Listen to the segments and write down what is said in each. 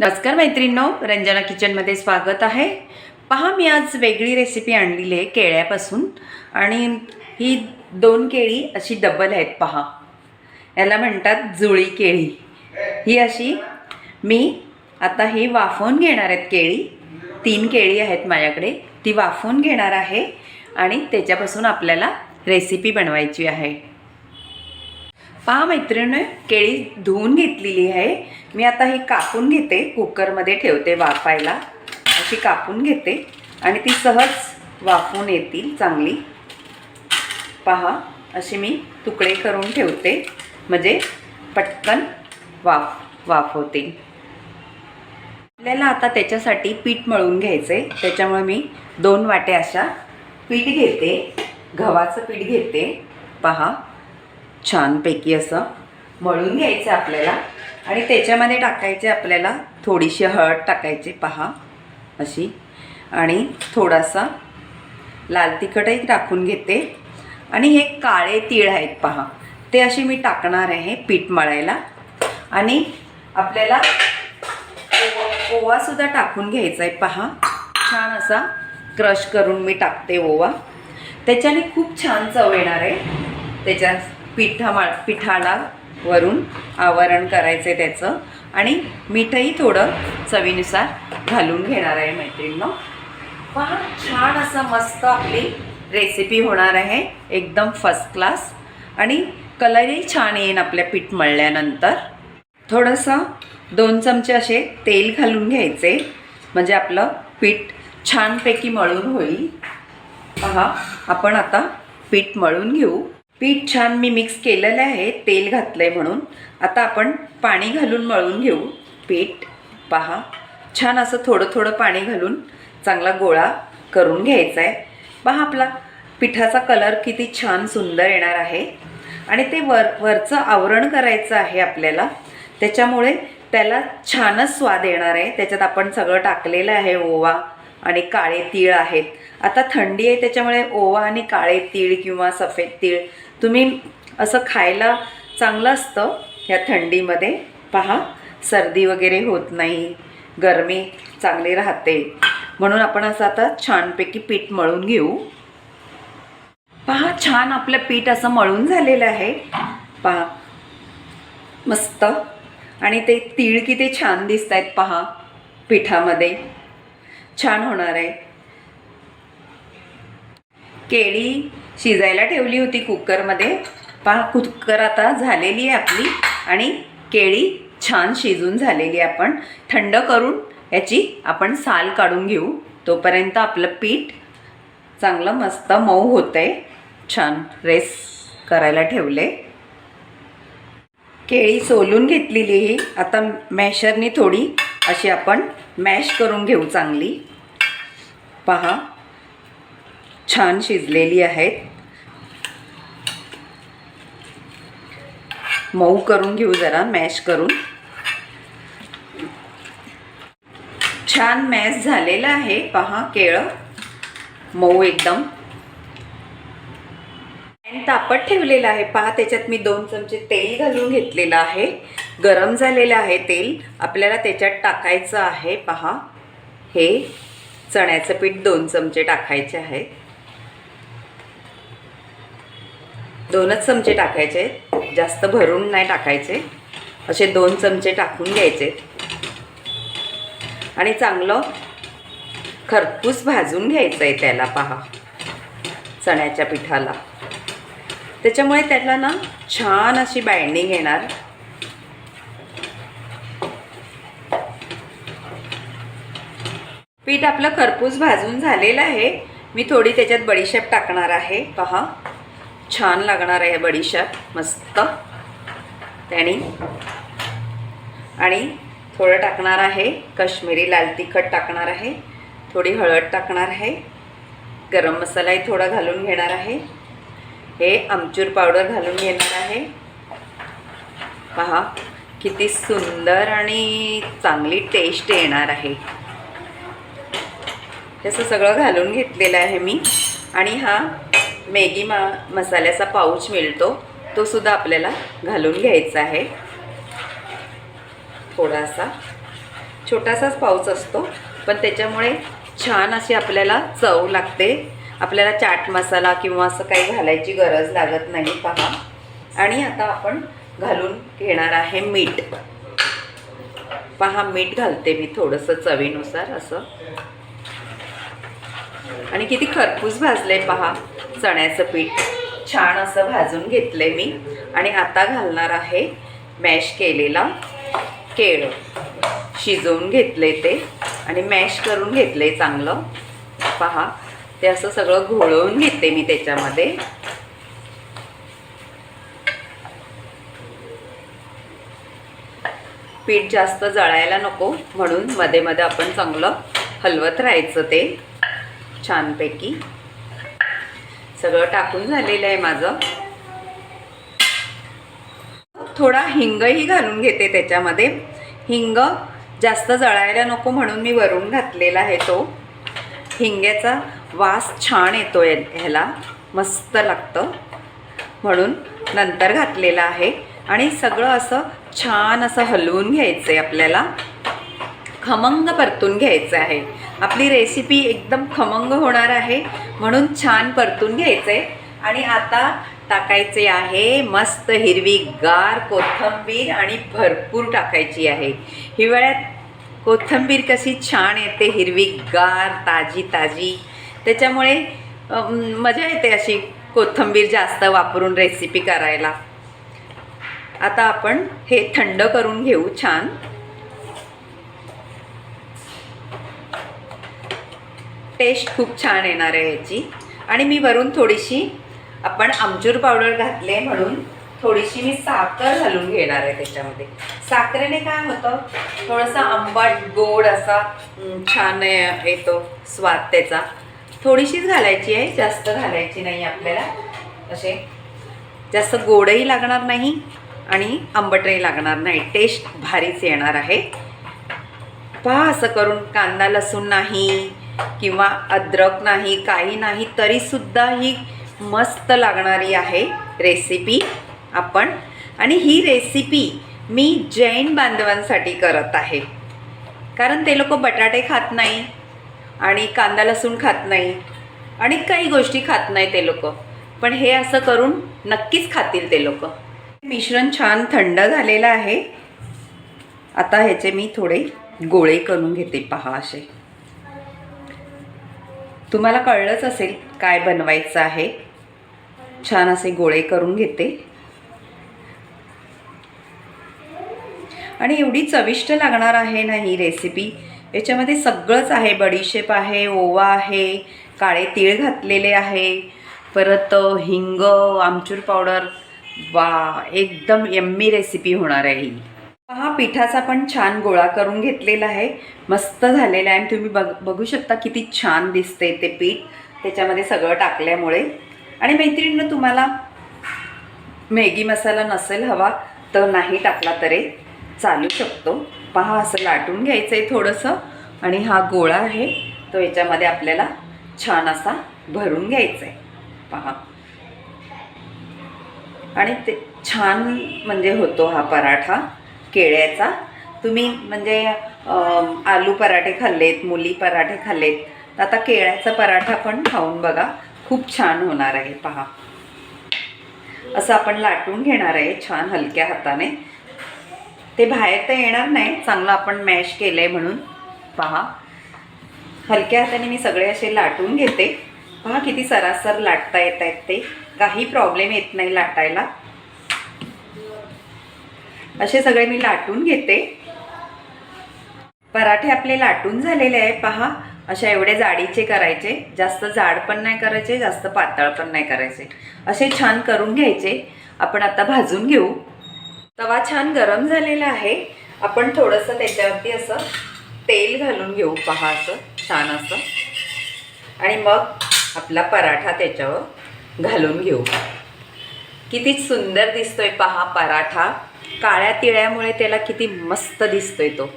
नमस्कार मैत्रिणींनो रंजना किचनमध्ये स्वागत आहे. पहा मी आज वेगळी रेसिपी आणलेली आहे केळ्यापासून. आणि ही दोन केळी अशी डबल आहेत पहा. याला म्हणतात जुळी केळी. ही अशी मी आता ही वाफवून घेणार आहेत केळी. तीन केळी आहेत माझ्याकडे. ती वाफवून घेणार आहे आणि त्याच्यापासून आपल्याला रेसिपी बनवायची आहे. पहा मैत्रिणी केळी धुवून घेतलेली आहे. मी आता ही कापून घेते. कुकरमध्ये ठेवते वाफायला. अशी कापून घेते. आणि ती सहज वाफून येतील चांगली. पहा अशी मी तुकडे करून ठेवते. म्हणजे पटकन वाफ वाफवतील आपल्याला आता त्याच्यासाठी पीठ मळून घ्यायचं आहे त्याच्यामुळे मी दोन वाट्या अशा पीठ घेते. गव्हाचं पीठ घेते. पहा. छानपैकी असं मळून घ्यायचं आपल्याला. आणि त्याच्यामध्ये टाकायचे आपल्याला थोडीशी हळद टाकायची पहा. अशी. आणि थोडासा लाल तिखटही टाकून घेते. आणि हे काळे तीळ आहेत पहा. ते असे मी टाकणार आहे पीठ मळायला. आणि आपल्याला ओवासुद्धा टाकून घ्यायचा आहे पहा. छान असा क्रश करून मी टाकते ओवा. त्याच्याने खूप छान चव येणार आहे. त्याच्या पिठा मा पिठाला वरून आवरण करायचं आहे त्याचं. आणि मीठही थोडं चवीनुसार घालून घेणार आहे मैत्रिणीनं. पहा छान असं मस्त आपली रेसिपी होणार आहे. एकदम फर्स्ट क्लास आणि कलरही छान येईन आपल्या पीठ मळल्यानंतर. थोडंसं दोन चमचे असे तेल घालून घ्यायचे. म्हणजे आपलं पीठ छानपैकी मळून होईल. पहा आपण आता पीठ मळून घेऊ. पीठ छान मी मिक्स केलेलं आहे तेल घातलं आहे म्हणून. आता आपण पाणी घालून मळून घेऊ. पीठ पहा. छान असं थोडं थोडं पाणी घालून चांगला गोळा करून घ्यायचा आहे पहा आपला पिठाचा कलर किती छान सुंदर येणार आहे. आणि ते वर वरचं आवरण करायचं आहे आपल्याला. त्याच्यामुळे त्याला छानच स्वाद येणार आहे. त्याच्यात आपण सगळं टाकलेलं आहे ओवा आणि काळे तीळ आहेत. आता थंडी आहे त्याच्यामुळे ओवा आणि काळे तीळ किंवा सफेद तीळ तुम्ही असं खायला चांगलं असतं ह्या थंडीमध्ये. पहा सर्दी वगैरे होत नाही गरमी चांगली राहते. म्हणून आपण असं आता छानपैकी पीठ मळून घेऊ. पहा छान आपलं पीठ असं मळून झालेलं आहे. पहा मस्त. आणि ते तीळ किती छान दिसत आहेत पहा पिठामध्ये. छान होणार आहे. केळी शिजायला ठेवली होती कुकरमध्ये. पहा कुकर आता झालेली आहे आपली आणि केळी छान शिजून झालेली आहे आपण. थंड करून याची आपण साल काढून घेऊ. तोपर्यंत आपलं पीठ चांगलं मस्त मऊ होत आहे छान रेस करायला ठेवले. केळी सोलून घेतलेली ही आता मॅशरनी थोडी अशी आपण मॅश करून घेऊ चांगली. पहा छान शिजलेली आहेत. मऊ करून घेऊ जरा मॅश करून. छान मॅश झालेलं आहे. पहा केळं मऊ एकदम. आणि तापत ठेवलेलं आहे. पहा त्याच्यात मी दोन चमचे तेल घालून घेतलेलं आहे. गरम झालेलं आहे तेल. आपल्याला त्याच्यात टाकायचं आहे. पहा हे चण्याचं पीठ दोन चमचे टाकायचे आहेत. दोनच चमचे टाकायचे. जास्त भरून नाही टाकायचे. असे दोन चमचे टाकून घ्यायचे. आणि चांगलं खरपूस भाजून घ्यायचं आहे त्याला पहा. चण्याच्या पिठाला. त्याच्यामुळे त्याला ना छान अशी बाइंडिंग येणार. पीठ आपलं खरपूस भाजून झालेलं आहे. मी थोडी त्याच्यात बडीशेप टाकणार आहे. पहा. छान लागणार आहे बडीशाप मस्त. त्याने. आणि थोडं टाकणार आहे कश्मीरी लाल तिखट टाकणार आहे. थोडी हळद टाकणार आहे. गरम मसालाही थोडा घालून घेणार आहे. हे आमचूर पावडर घालून घेणार आहे. पहा किती सुंदर आणि चांगली टेस्ट येणार आहे. त्याचं सगळं घालून घेतलेलं आहे मी. आणि हा मॅगी मा मसाल्याचा पाऊच मिळतो तो सुद्धा आपल्याला घालून घ्यायचा आहे. थोडासा. छोटासाच पाऊच असतो पण त्याच्यामुळे छान अशी आपल्याला चव लागते. आपल्याला चाट मसाला किंवा असं काही घालायची गरज लागत नाही पहा. आणि आता आपण घालून घेणार आहे मीठ. पहा मीठ घालते मी थोडंसं चवीनुसार असं. आणि किती खरपूस भाजले पहा. चण्याचं पीठ छान असं भाजून घेतलंय मी. आणि आता घालणार आहे मॅश केलेला केळं. शिजवून घेतले ते आणि मॅश करून घेतले चांगलं. पहा ते असं सगळं घोळवून घेते मी त्याच्यामध्ये. पीठ जास्त जळायला नको म्हणून मध्ये मध्ये आपण चांगलं हलवत राहायचं ते छानपैकी. सगळं टाकून झालेलं आहे माझं. थोडा हिंगही घालून घेते त्याच्यामध्ये. हिंग जास्त जळायला नको म्हणून मी वरून घातलेला आहे तो. हिंग्याचा वास छान येतो ह्याला मस्त लागतं. म्हणून नंतर घातलेला आहे. आणि सगळं असं छान असं हलवून घ्यायचं आहे आपल्याला. खमंग परतून घ्यायचं आहे. आपली रेसिपी एकदम खमंग होणार आहे. म्हणून छान परतून घ्यायचं आहे आणि आता टाकायचे आहे मस्त हिरवी गार कोथिंबीर आणि भरपूर टाकायची आहे. हिवाळ्यात कोथिंबीर कशी छान येते हिरवी गार ताजी ताजी. त्याच्यामुळे मजा येते अशी कोथिंबीर जास्त वापरून रेसिपी करायला. आता आपण हे थंड करून घेऊ छान. टेस्ट खूप छान येणार आहे याची. आणि मी वरून थोडीशी आपण आमचूर पावडर घातले म्हणून थोडीशी मी साखर घालून घेणार आहे त्याच्यामध्ये. साखरेने काय होतं? थोडंसं आंबाट गोड असा छान येतो स्वाद त्याचा. थोडीशीच घालायची आहे जास्त घालायची नाही आपल्याला. असे. जास्त गोडही लागणार नाही आणि आंबटही लागणार नाही. टेस्ट भारीच येणार आहे. पहा असं करून कांदा लसूण नाही. किंवा अद्रक नाही काही नाही तरीसुद्धा ही मस्त लागणारी आहे रेसिपी आपण. आणि ही रेसिपी मी जैन बांधवांसाठी करत आहे. कारण ते लोक बटाटे खात नाही आणि कांदा लसूण खात नाही आणि काही गोष्टी खात नाही ते लोक. पण हे असं करून नक्कीच खातील ते लोक. मिश्रण छान थंड झालेलं आहे. आता ह्याचे मी थोडे गोळे करून घेते पहा असे. तुम्हाला कळलंच असेल काय बनवायचं आहे. छान असे गोळे करून घेते. आणि एवढी चविष्ट लागणार आहे ना ही रेसिपी याच्यामध्ये सगळंच आहे. बडीशेप आहे ओवा आहे काळे तीळ घातलेले आहे. परत हिंग आमचूर पावडर. वा एकदम यम्मी रेसिपी होणार आहे ही. हा पिठाचा पण छान गोळा करून घेतलेला आहे. मस्त झालेला आहे आणि तुम्ही बघ बघू शकता किती छान दिसते ते पीठ. त्याच्यामध्ये सगळं टाकल्यामुळे. आणि मैत्रिणीनं तुम्हाला मॅगी मसाला नसेल हवा तर नाही टाकला तरी चालू शकतो. पहा असं लाटून घ्यायचं आहे थोडंसं. आणि हा गोळा आहे तो याच्यामध्ये आपल्याला छान असा भरून घ्यायचा आहे पहा. आणि ते छान म्हणजे होतो हा पराठा. केळ्याचा. तुम्ही म्हणजे आलू पराठे खाल्लेत मुली पराठे खाल्लेत तर आता केळ्याचा पराठा पण खाऊन बघा. खूप छान होणार आहे पहा. असं आपण लाटून घेणार आहे छान हलक्या हाताने. ते बाहेर तर येणार नाही चांगलं आपण मॅश केलं आहे म्हणून. पहा. हलक्या हाताने मी सगळे असे लाटून घेते. पहा किती सरासर लाटता येत आहेत ते. काही प्रॉब्लेम येत नाही लाटायला. असे सगळे मी लाटून घेते. पराठे आपले लाटून झालेले आहे पहा. अशा एवढे जाडीचे करायचे. जास्त जाड पण नाही करायचे जास्त पातळ पण नाही करायचे. असे छान करून घ्यायचे. आपण आता भाजून घेऊ. तवा छान गरम झालेला आहे. आपण थोडंसं त्याच्यावरती असं तेल घालून घेऊ. पहा असं छान असं. आणि मग आपला पराठा त्याच्यावर घालून घेऊ. किती सुंदर दिसतोय पहा पराठा. काळ्या तिळ्यामुळे त्याला किती मस्त दिसतोय तो.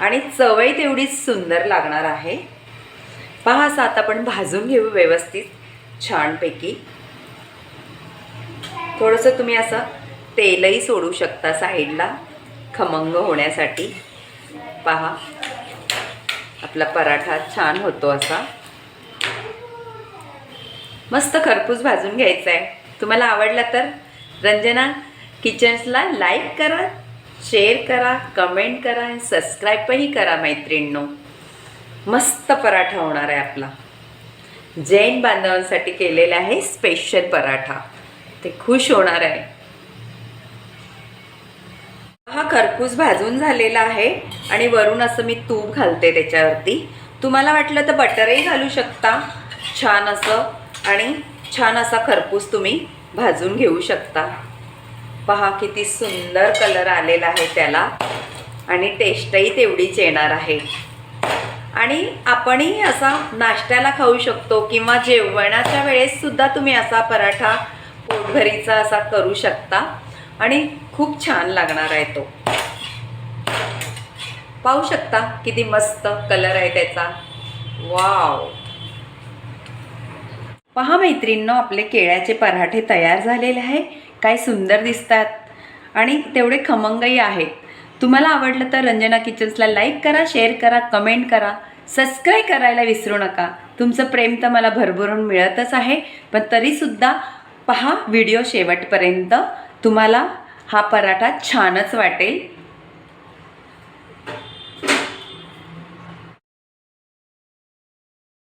आणि चवही तेवढीच सुंदर लागणार आहे. पहा असं आता आपण भाजून घेऊ व्यवस्थित छानपैकी. थोडंसं तुम्ही असं तेलही सोडू शकता साईडला खमंग होण्यासाठी. पहा आपला पराठा छान होतो असा. मस्त खरपूस भाजून घ्यायचा आहे तुम्हाला आवडला तर रंजना किचन्सला लाईक करा शेअर करा कमेंट करा आणि सबस्क्राईबही करा मैत्रिणींनो. मस्त पराठा होणार आहे आपला. जैन बांधवांसाठी केलेला आहे स्पेशल पराठा. ते खुश होणार आहे. हा खरपूस भाजून झालेला आहे आणि वरून असं मी तूप घालते त्याच्यावरती. तुम्हाला वाटलं तर बटरही घालू शकता. छान असं आणि छान असा खरपूस तुम्ही भाजून घेऊ शकता. पहा किती सुंदर कलर आलेला आहे त्याला. आणि टेस्टही तेवढीच येणार आहे. आणि आपणही असा नाश्त्याला खाऊ शकतो किंवा जेवणाच्या वेळेस सुद्धा तुम्ही असा पराठा पोटभरीचा असा करू शकता. आणि खूप छान लागणार आहे तो. पाहू शकता किती मस्त कलर आहे त्याचा. वाव! पहा मैत्रिणींनो आपले केळ्याचे पराठे तयार झालेले आहे. काय सुंदर दिसतात. आणि तेवढे खमंगही आहेत. तुम्हाला आवडलं तर रंजना किचन्सला लाईक करा शेअर करा कमेंट करा. सबस्क्राईब करायला विसरू नका. तुमचं प्रेम तर मला भरभरून मिळतच आहे. पण तरीसुद्धा पहा व्हिडिओ शेवटपर्यंत. तुम्हाला हा पराठा छानच वाटेल.